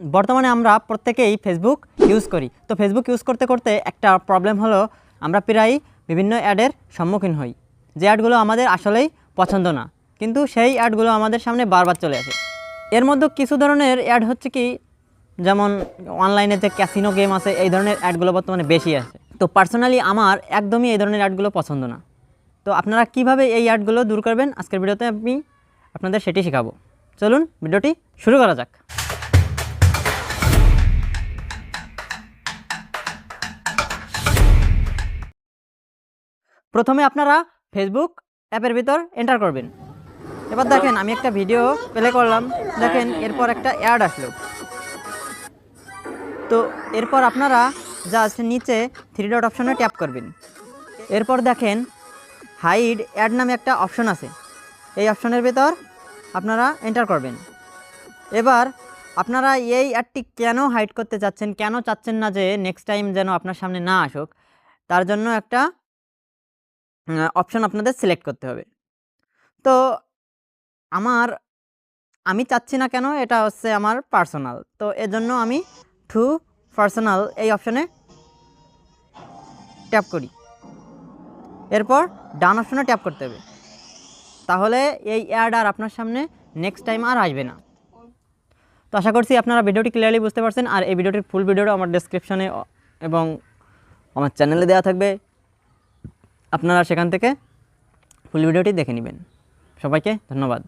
বর্তমানে আমরা প্রত্যেকেই ফেসবুক ইউজ করি। তো ফেসবুক ইউজ করতে করতে একটা প্রবলেম হলো, আমরা প্রায় বিভিন্ন অ্যাডের সম্মুখীন হই। যে অ্যাডগুলো আমাদের আসলেই পছন্দ না, কিন্তু সেই অ্যাডগুলো আমাদের সামনে বারবার চলে আসে। এর মধ্যে কিছু ধরনের অ্যাড হচ্ছে কি, যেমন অনলাইনে যে ক্যাসিনো গেম আছে, এই ধরনের অ্যাডগুলো বর্তমানে বেশি আছে তো পার্সোনালি আমার একদমই এই ধরনের অ্যাডগুলো পছন্দ না। তো আপনারা কীভাবে এই অ্যাডগুলো দূর করবেন, আজকের ভিডিওতে আমি আপনাদের সেটি শেখাবো। চলুন, ভিডিওটি শুরু করা যাক। প্রথমে আপনারা ফেসবুক অ্যাপের ভিতর এন্টার করবেন। এবার দেখেন, আমি একটা ভিডিও প্লে করলাম। দেখেন, এরপর একটা অ্যাড আসলো। তো এরপর আপনারা আছে নিচে থ্রি ডট অপশনে ট্যাপ করবেন। এরপর দেখেন হাইড অ্যাড নামে একটা অপশন আছে। এই অপশনের ভিতর আপনারা এন্টার করবেন। এবার আপনারা এই অ্যাডটি কেন হাইড করতে চাচ্ছেন, কেন চাচ্ছেন না যে নেক্সট টাইম যেন আপনার সামনে না আসুক, তার জন্য একটা অপশন আপনাদের সিলেক্ট করতে হবে। তো আমার, আমি চাচ্ছি না কেন, এটা হচ্ছে আমার পার্সোনাল তো এজন্য আমি টু পার্সোনাল এই অপশনে ট্যাপ করি। এরপর ডান অপশনে ট্যাপ করতে হবে। তাহলে এই অ্যাড আর আপনার সামনে নেক্সট টাইম আর আসবে না। তো আশা করছি আপনারা ভিডিওটি ক্লিয়ারলি বুঝতে পারছেন। আর এই ভিডিওটির ফুল ভিডিওটা আমার ডেসক্রিপশনে এবং আমার চ্যানেলে দেওয়া থাকবে। আপনারা সেখান থেকে ফুল ভিডিওটি দেখে নেবেন। সবাইকে ধন্যবাদ।